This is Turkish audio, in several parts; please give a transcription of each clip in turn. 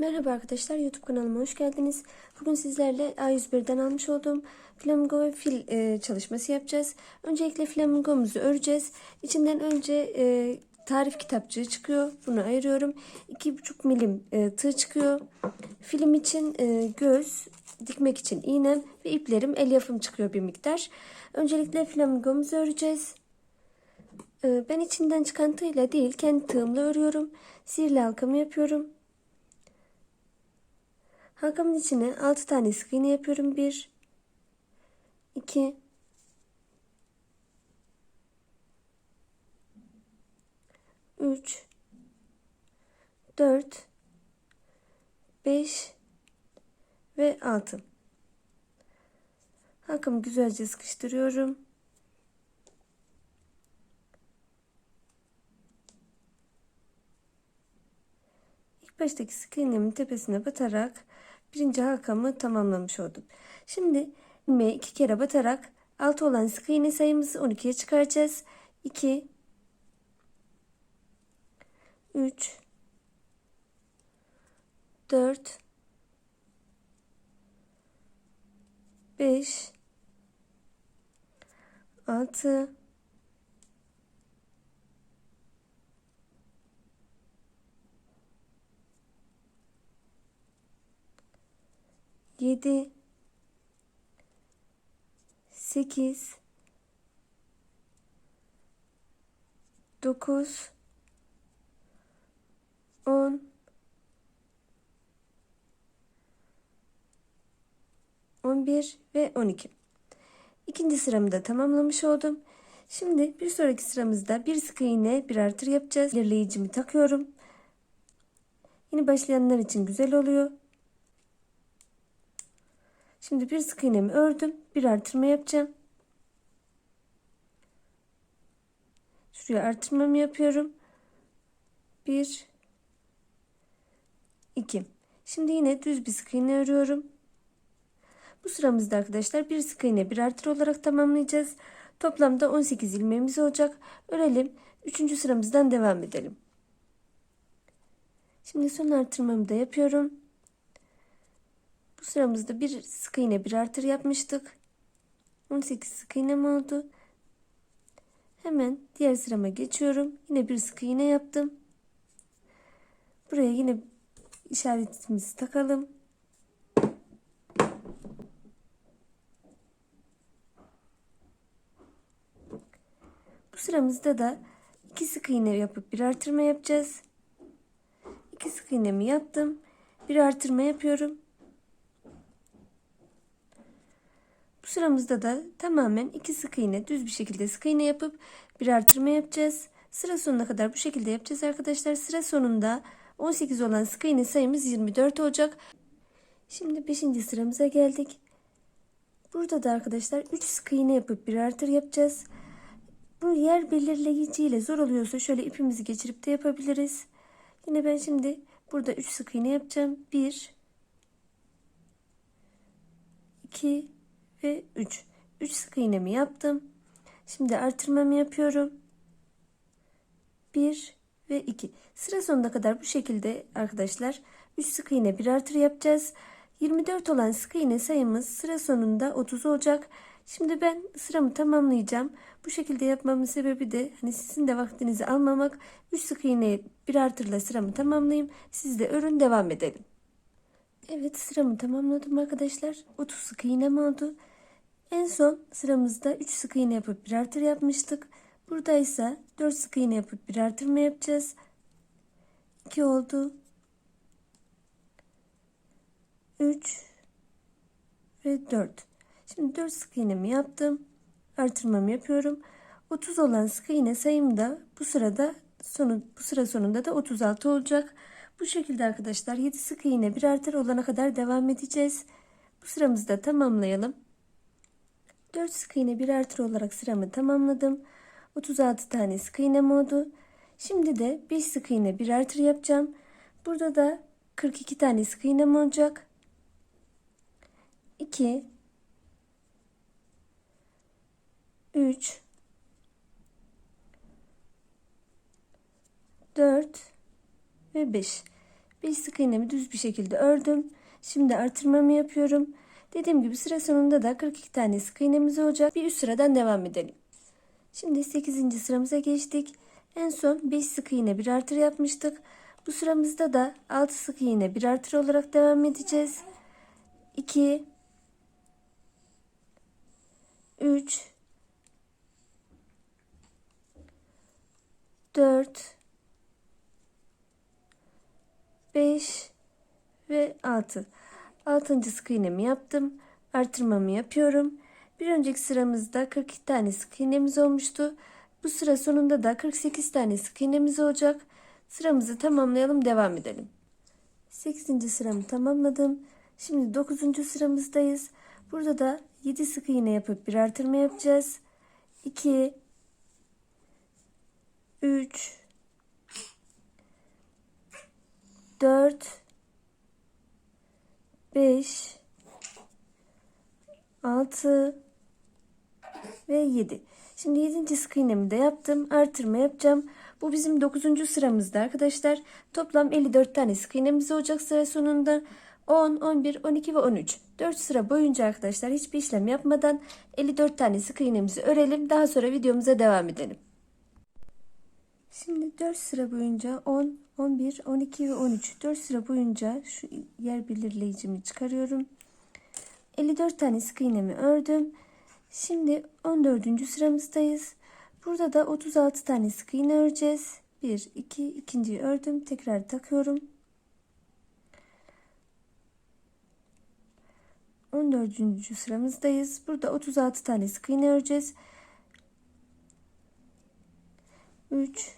Merhaba arkadaşlar YouTube kanalıma hoş geldiniz. Bugün sizlerle A101'den almış olduğum flamingo ve fil e, çalışması yapacağız. Öncelikle flamingomuzu öreceğiz. İçinden önce e, tarif kitapçığı çıkıyor. Bunu ayırıyorum. 2,5 milim e, tığ çıkıyor. Film için e, göz, dikmek için iğnem ve iplerim el yapım çıkıyor bir miktar. Öncelikle flamingomuzu öreceğiz. E, ben içinden çıkan tığla değil kendi tığımla örüyorum. Sihirli halkamı yapıyorum. Halkamın içine 6 tane sık iğne yapıyorum. 1 2 3 4 5 ve 6 Halkamı güzelce sıkıştırıyorum. İlk baştaki sık iğnemin tepesine batarak birinci halkamı tamamlamış oldum. Şimdi ilmeğe iki kere batarak altı olan sık iğne sayımızı 12'ye çıkaracağız. 2 3 4 5 6 7 8 9 10 11 ve 12. İkinci sıramı da tamamlamış oldum. Şimdi bir sonraki sıramızda bir sık iğne bir artır yapacağız. İlerleyicimi takıyorum. Yeni başlayanlar için güzel oluyor. Şimdi bir sık iğnemi ördüm. Bir artırma yapacağım. Şuraya artırmamı yapıyorum. Bir, iki. Şimdi yine düz bir sık iğne örüyorum. Bu sıramızda arkadaşlar bir sık iğne bir artır olarak tamamlayacağız. Toplamda 18 ilmeğimiz olacak. Örelim. Üçüncü sıramızdan devam edelim. Şimdi son artırmamı da yapıyorum. Bu sıramızda bir sık iğne bir artır yapmıştık. 18 sık iğnem oldu. Hemen diğer sırama geçiyorum. Yine bir sık iğne yaptım. Buraya yine işaretimizi takalım. Bu sıramızda da iki sık iğne yapıp bir artırma yapacağız. İki sık iğnemi yaptım. Bir artırma yapıyorum. Bu sıramızda da tamamen iki sık iğne düz bir şekilde sık iğne yapıp bir artırma yapacağız. Sıra sonuna kadar bu şekilde yapacağız arkadaşlar. Sıra sonunda 18 olan sık iğne sayımız 24 olacak. Şimdi 5. sıramıza geldik. Burada da arkadaşlar 3 sık iğne yapıp bir artır yapacağız. Bu yer belirleyiciyle zor oluyorsa şöyle ipimizi geçirip de yapabiliriz. Yine ben şimdi burada 3 sık iğne yapacağım. 1 2 ve 3. 3 sık iğnemi yaptım. Şimdi artırmamı yapıyorum. 1 ve 2. Sıra sonuna kadar bu şekilde arkadaşlar 3 sık iğne bir artır yapacağız. 24 olan sık iğne sayımız sıra sonunda 30 olacak. Şimdi ben sıramı tamamlayacağım. Bu şekilde yapmamın sebebi de hani sizin de vaktinizi almamak. 3 sık iğne bir artırla sıramı tamamlayayım. Siz de örün devam edelim. Evet sıramı tamamladım arkadaşlar. 30 sık iğnem oldu. En son sıramızda 3 sık iğne yapıp bir artır yapmıştık. Burada ise 4 sık iğne yapıp bir artırma yapacağız. 2 oldu. 3 ve 4. Şimdi 4 sık iğnemi yaptım. Artırmamı yapıyorum. 30 olan sık iğne sayım da bu sırada sonu bu sıra sonunda da 36 olacak. Bu şekilde arkadaşlar 7 sık iğne bir artır olana kadar devam edeceğiz. Bu sıramızı da tamamlayalım. 4 sık iğne bir artır olarak sıramı tamamladım. 36 tane sık iğnem oldu. Şimdi de 5 sık iğne bir artır yapacağım. Burada da 42 tane sık iğnem olacak. 2 3 4 ve 5. 5 5 sık iğnemi düz bir şekilde ördüm. Şimdi artırmamı yapıyorum. Dediğim gibi sıra sonunda da 42 tane sık iğnemiz olacak. Bir üst sıradan devam edelim. Şimdi 8. sıramıza geçtik. En son 5 sık iğne bir artır yapmıştık. Bu sıramızda da 6 sık iğne bir artır olarak devam edeceğiz. 2 3 4 5 ve 6. 6. sık iğnemi yaptım. Artırmamı yapıyorum. Bir önceki sıramızda 42 tane sık iğnemiz olmuştu. Bu sıra sonunda da 48 tane sık iğnemiz olacak. Sıramızı tamamlayalım devam edelim. 8. sıramı tamamladım. Şimdi 9. sıramızdayız. Burada da 7 sık iğne yapıp bir artırma yapacağız. 2 3 4 5 6 ve 7. Şimdi 7. sık iğnemi de yaptım. Artırma yapacağım. Bu bizim 9. sıramızda arkadaşlar. Toplam 54 tane sık iğnemiz olacak sıra sonunda. 10, 11, 12 ve 13. 4 sıra boyunca arkadaşlar hiçbir işlem yapmadan 54 tane sık iğnemizi örelim. Daha sonra videomuza devam edelim. Şimdi 4 sıra boyunca 10, 11, 12 ve 13. 4 sıra boyunca şu yer belirleyicimi çıkarıyorum. 54 tane sık iğnemi ördüm. Şimdi 14. sıramızdayız. Burada da 36 tane sık iğne öreceğiz. 1, 2, ikinciyi ördüm. Tekrar takıyorum. 14. sıramızdayız. Burada 36 tane sık iğne öreceğiz. 3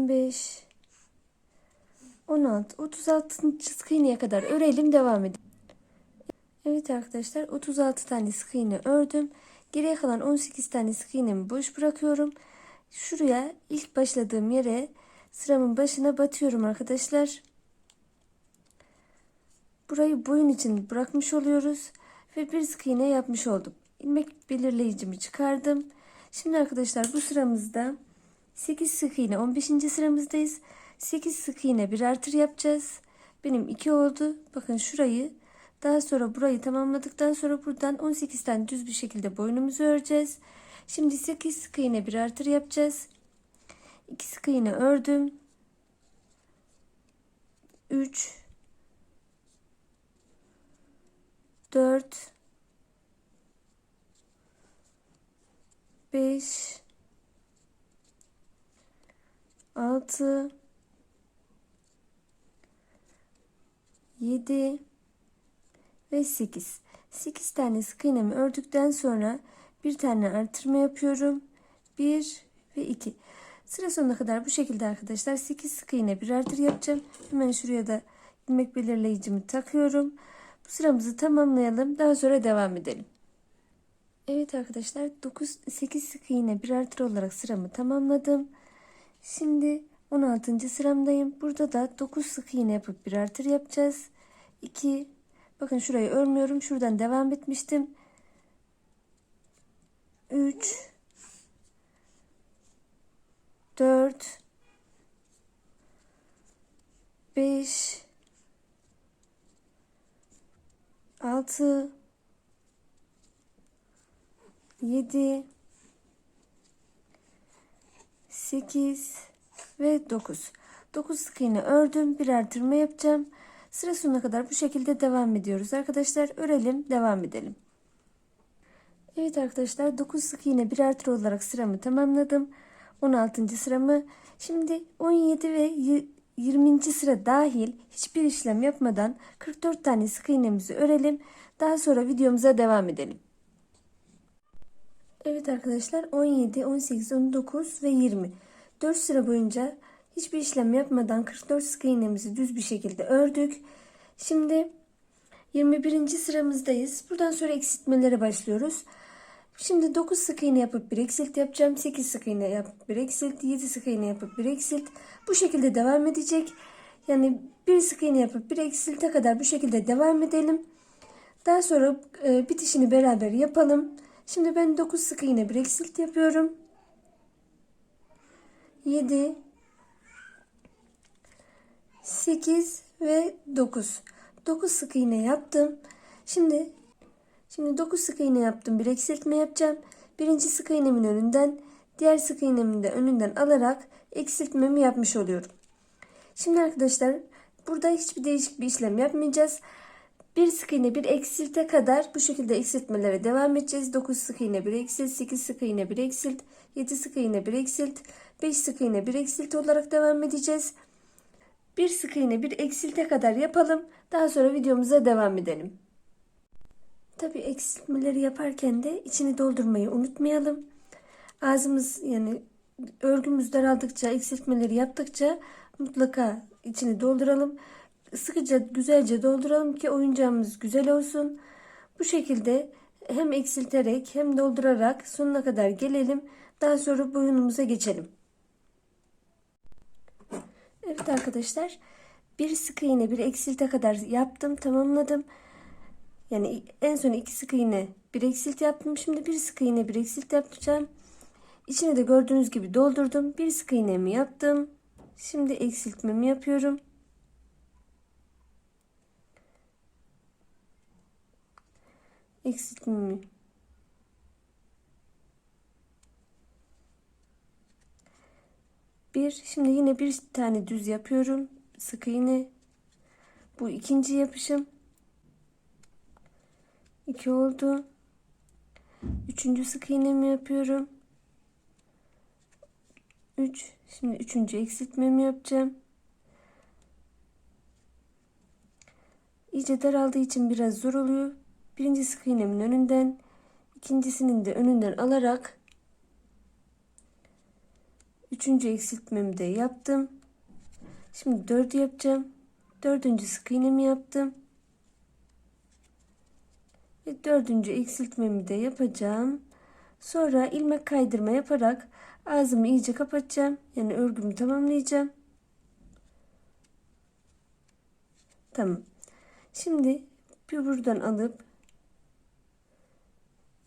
15 16 36. sık iğneye kadar örelim devam edelim. Evet arkadaşlar 36 tane sık iğne ördüm. Geriye kalan 18 tane sık iğnemi boş bırakıyorum. Şuraya ilk başladığım yere sıramın başına batıyorum arkadaşlar. Burayı boyun için bırakmış oluyoruz ve bir sık iğne yapmış oldum. İlmek belirleyicimi çıkardım. Şimdi arkadaşlar bu sıramızda 8 sık iğne 15. sıramızdayız. 8 sık iğne bir artır yapacağız. Benim 2 oldu. Bakın şurayı daha sonra burayı tamamladıktan sonra buradan 18 tane düz bir şekilde boynumuzu öreceğiz. Şimdi 8 sık iğne bir artır yapacağız. 2 sık iğne ördüm. 3 4 5 6 7 ve 8. 8 tane sık iğnemi ördükten sonra bir tane artırma yapıyorum. 1 ve 2. Sıra sonuna kadar bu şekilde arkadaşlar 8 sık iğne bir artır yapacağım. Hemen şuraya da ilmek belirleyicimi takıyorum. Bu sıramızı tamamlayalım. Daha sonra devam edelim. Evet arkadaşlar 9 8 sık iğne bir artır olarak sıramı tamamladım. Şimdi 16. sıramdayım. Burada da 9 sık iğne yapıp bir artır yapacağız. 2 Bakın şurayı örmüyorum. Şuradan devam etmiştim. 3 4 5 6 7 8 ve 9. 9 sık iğne ördüm. Bir artırma yapacağım. Sıra sonuna kadar bu şekilde devam ediyoruz. Arkadaşlar örelim, devam edelim. Evet arkadaşlar 9 sık iğne bir artır olarak sıramı tamamladım. 16. sıramı şimdi 17 ve 20. sıra dahil hiçbir işlem yapmadan 44 tane sık iğnemizi örelim. Daha sonra videomuza devam edelim. Evet arkadaşlar 17, 18, 19 ve 20. 4 sıra boyunca hiçbir işlem yapmadan 44 sık iğnemizi düz bir şekilde ördük. Şimdi 21. sıramızdayız. Buradan sonra eksiltmelere başlıyoruz. Şimdi 9 sık iğne yapıp bir eksilt yapacağım. 8 sık iğne yapıp bir eksilt. 7 sık iğne yapıp bir eksilt. Bu şekilde devam edecek. Yani bir sık iğne yapıp bir eksilte kadar bu şekilde devam edelim. Daha sonra e, bitişini beraber yapalım. Şimdi ben 9 sık iğne bir eksilt yapıyorum. 7 8 ve 9. 9 sık iğne yaptım. Şimdi şimdi 9 sık iğne yaptım. Bir eksiltme yapacağım. Birinci sık iğnemin önünden, diğer sık iğnemin de önünden alarak eksiltmemi yapmış oluyorum. Şimdi arkadaşlar burada hiçbir değişik bir işlem yapmayacağız. Bir sık iğne bir eksilte kadar bu şekilde eksiltmelere devam edeceğiz. 9 sık iğne bir eksilt, 8 sık iğne bir eksilt, 7 sık iğne bir eksilt, 5 sık iğne bir eksilt olarak devam edeceğiz. Bir sık iğne bir eksilte kadar yapalım. Daha sonra videomuza devam edelim. Tabi eksiltmeleri yaparken de içini doldurmayı unutmayalım. Ağzımız yani örgümüz daraldıkça, eksiltmeleri yaptıkça mutlaka içini dolduralım. Sıkıca güzelce dolduralım ki oyuncağımız güzel olsun. Bu şekilde hem eksilterek hem doldurarak sonuna kadar gelelim. Daha sonra boyunumuza geçelim. Evet arkadaşlar bir sık iğne bir eksilte kadar yaptım tamamladım. Yani en son iki sık iğne bir eksilt yaptım. Şimdi bir sık iğne bir eksilt yapacağım. İçine de gördüğünüz gibi doldurdum. Bir sık iğnemi yaptım. Şimdi eksiltmemi yapıyorum. Eksiltmemi bir şimdi yine bir tane düz yapıyorum sık iğne bu ikinci yapışım 2 oldu. Üçüncü sık iğnemi yapıyorum. 3. Şimdi üçüncü eksiltmemi yapacağım. İyice daraldığı için biraz zor oluyor. Birinci sık iğnemin önünden, ikincisinin de önünden alarak üçüncü eksiltmemi de yaptım. Şimdi dördü yapacağım. Dördüncü sık iğnemi yaptım. Ve dördüncü eksiltmemi de yapacağım. Sonra ilmek kaydırma yaparak ağzımı iyice kapatacağım. Yani örgümü tamamlayacağım. Tamam. Şimdi bir buradan alıp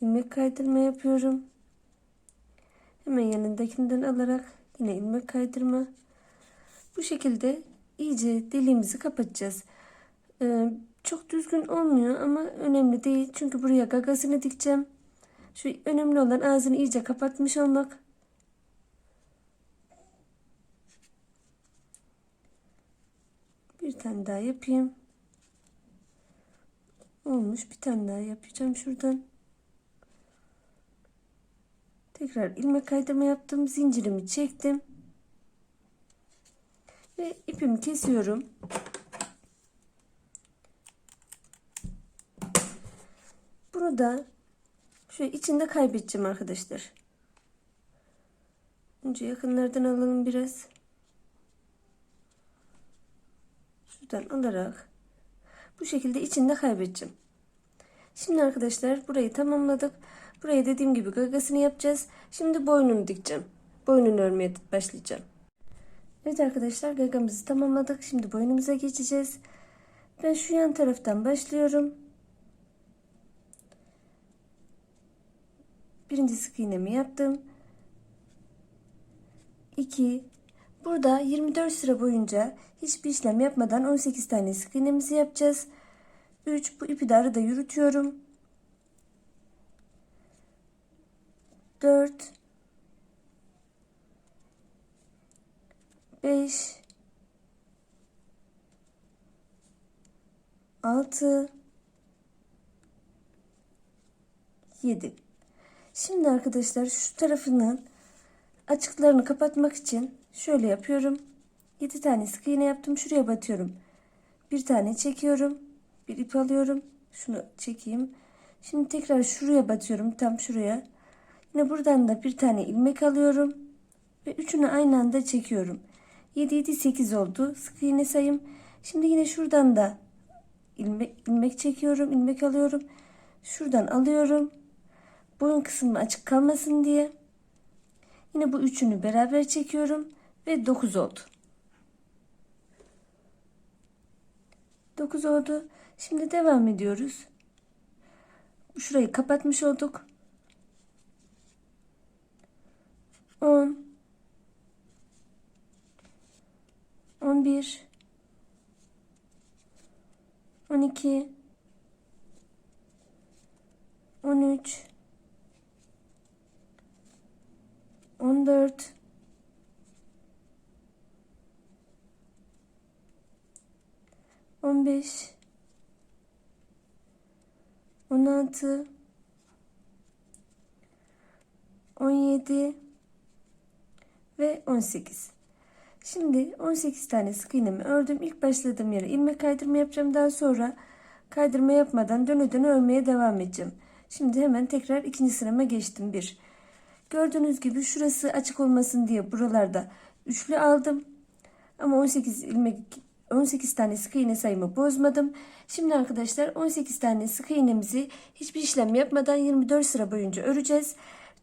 ilmek kaydırma yapıyorum. Hemen yanındakinden alarak yine ilmek kaydırma. Bu şekilde iyice deliğimizi kapatacağız. Ee, çok düzgün olmuyor ama önemli değil. Çünkü buraya gagasını dikeceğim. Şu önemli olan ağzını iyice kapatmış olmak. Bir tane daha yapayım. Olmuş. Bir tane daha yapacağım şuradan. Tekrar ilmek kaydırma yaptım. Zincirimi çektim. Ve ipimi kesiyorum. Bunu da şu içinde kaybedeceğim arkadaşlar. Önce yakınlardan alalım biraz. Şuradan alarak bu şekilde içinde kaybedeceğim. Şimdi arkadaşlar burayı tamamladık. Buraya dediğim gibi gagasını yapacağız. Şimdi boynunu dikeceğim. Boynunu örmeye başlayacağım. Evet arkadaşlar gagamızı tamamladık. Şimdi boynumuza geçeceğiz. Ben şu yan taraftan başlıyorum. Birinci sık iğnemi yaptım. 2 Burada 24 sıra boyunca hiçbir işlem yapmadan 18 tane sık iğnemizi yapacağız. 3 bu ipi de arada yürütüyorum. 4 5 6 7 Şimdi arkadaşlar şu tarafının açıklarını kapatmak için şöyle yapıyorum. 7 tane sık iğne yaptım. Şuraya batıyorum. Bir tane çekiyorum. Bir ip alıyorum. Şunu çekeyim. Şimdi tekrar şuraya batıyorum. Tam şuraya. Yine buradan da bir tane ilmek alıyorum ve üçünü aynı anda çekiyorum. 7 7 8 oldu. Sık iğne sayım. Şimdi yine şuradan da ilmek, ilmek çekiyorum, ilmek alıyorum. Şuradan alıyorum. Boyun kısmı açık kalmasın diye. Yine bu üçünü beraber çekiyorum ve 9 oldu. 9 oldu. Şimdi devam ediyoruz. Şurayı kapatmış olduk. 10 11 12 13 14 15 16 17 ve 18. Şimdi 18 tane sık iğnemi ördüm. İlk başladığım yere ilmek kaydırma yapacağım. Daha sonra kaydırma yapmadan döne döne örmeye devam edeceğim. Şimdi hemen tekrar ikinci sırama geçtim. Bir. Gördüğünüz gibi şurası açık olmasın diye buralarda üçlü aldım. Ama 18 ilmek 18 tane sık iğne sayımı bozmadım. Şimdi arkadaşlar 18 tane sık iğnemizi hiçbir işlem yapmadan 24 sıra boyunca öreceğiz.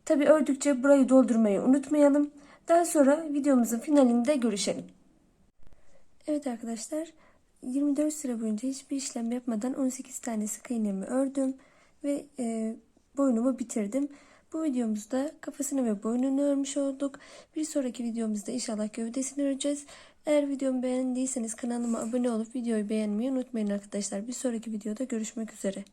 Tabi ördükçe burayı doldurmayı unutmayalım. Daha sonra videomuzun finalinde görüşelim. Evet arkadaşlar 24 sıra boyunca hiçbir işlem yapmadan 18 tane sık iğnemi ördüm ve e, boynumu bitirdim. Bu videomuzda kafasını ve boynunu örmüş olduk. Bir sonraki videomuzda inşallah gövdesini öreceğiz. Eğer videomu beğendiyseniz kanalıma abone olup videoyu beğenmeyi unutmayın arkadaşlar. Bir sonraki videoda görüşmek üzere.